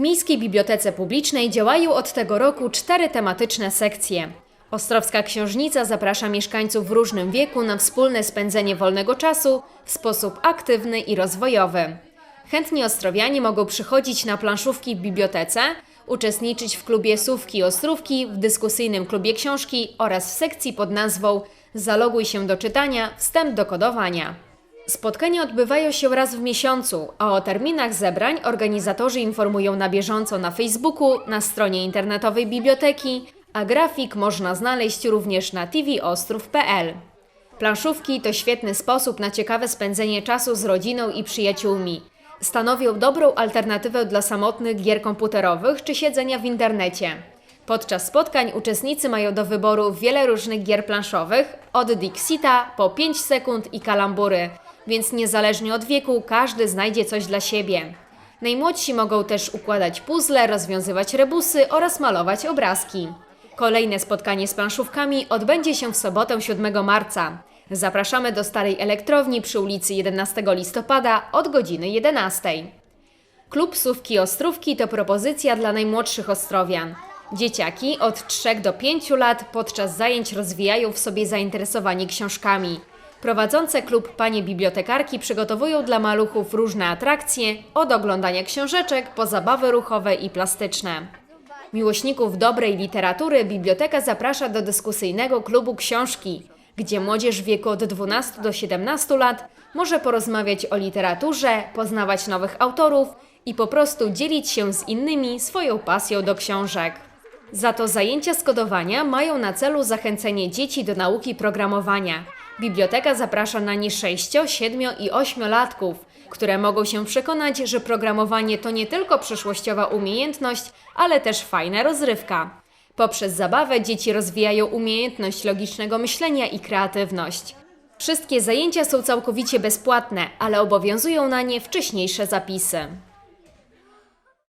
Miejskiej Bibliotece Publicznej działają od tego roku cztery tematyczne sekcje. Ostrowska Książnica zaprasza mieszkańców w różnym wieku na wspólne spędzenie wolnego czasu w sposób aktywny i rozwojowy. Chętni ostrowianie mogą przychodzić na planszówki w bibliotece, uczestniczyć w klubie Słówki Ostrówki, w dyskusyjnym klubie książki oraz w sekcji pod nazwą Zaloguj się do czytania, wstęp do kodowania. Spotkania odbywają się raz w miesiącu, a o terminach zebrań organizatorzy informują na bieżąco na Facebooku, na stronie internetowej biblioteki, a grafik można znaleźć również na tvostrów.pl. Planszówki to świetny sposób na ciekawe spędzenie czasu z rodziną i przyjaciółmi. Stanowią dobrą alternatywę dla samotnych gier komputerowych czy siedzenia w internecie. Podczas spotkań uczestnicy mają do wyboru wiele różnych gier planszowych, od Dixita po 5 sekund i kalambury, więc niezależnie od wieku każdy znajdzie coś dla siebie. Najmłodsi mogą też układać puzzle, rozwiązywać rebusy oraz malować obrazki. Kolejne spotkanie z planszówkami odbędzie się w sobotę 7 marca. Zapraszamy do Starej Elektrowni przy ulicy 11 listopada od godziny 11. Klub Sówki Ostrówki to propozycja dla najmłodszych Ostrowian. Dzieciaki od 3 do 5 lat podczas zajęć rozwijają w sobie zainteresowanie książkami. Prowadzące klub panie bibliotekarki przygotowują dla maluchów różne atrakcje, od oglądania książeczek po zabawy ruchowe i plastyczne. Miłośników dobrej literatury biblioteka zaprasza do dyskusyjnego klubu książki, gdzie młodzież w wieku od 12 do 17 lat może porozmawiać o literaturze, poznawać nowych autorów i po prostu dzielić się z innymi swoją pasją do książek. Za to zajęcia z kodowania mają na celu zachęcenie dzieci do nauki programowania. Biblioteka zaprasza na nie 6, 7 i 8-latków, które mogą się przekonać, że programowanie to nie tylko przyszłościowa umiejętność, ale też fajna rozrywka. Poprzez zabawę dzieci rozwijają umiejętność logicznego myślenia i kreatywność. Wszystkie zajęcia są całkowicie bezpłatne, ale obowiązują na nie wcześniejsze zapisy.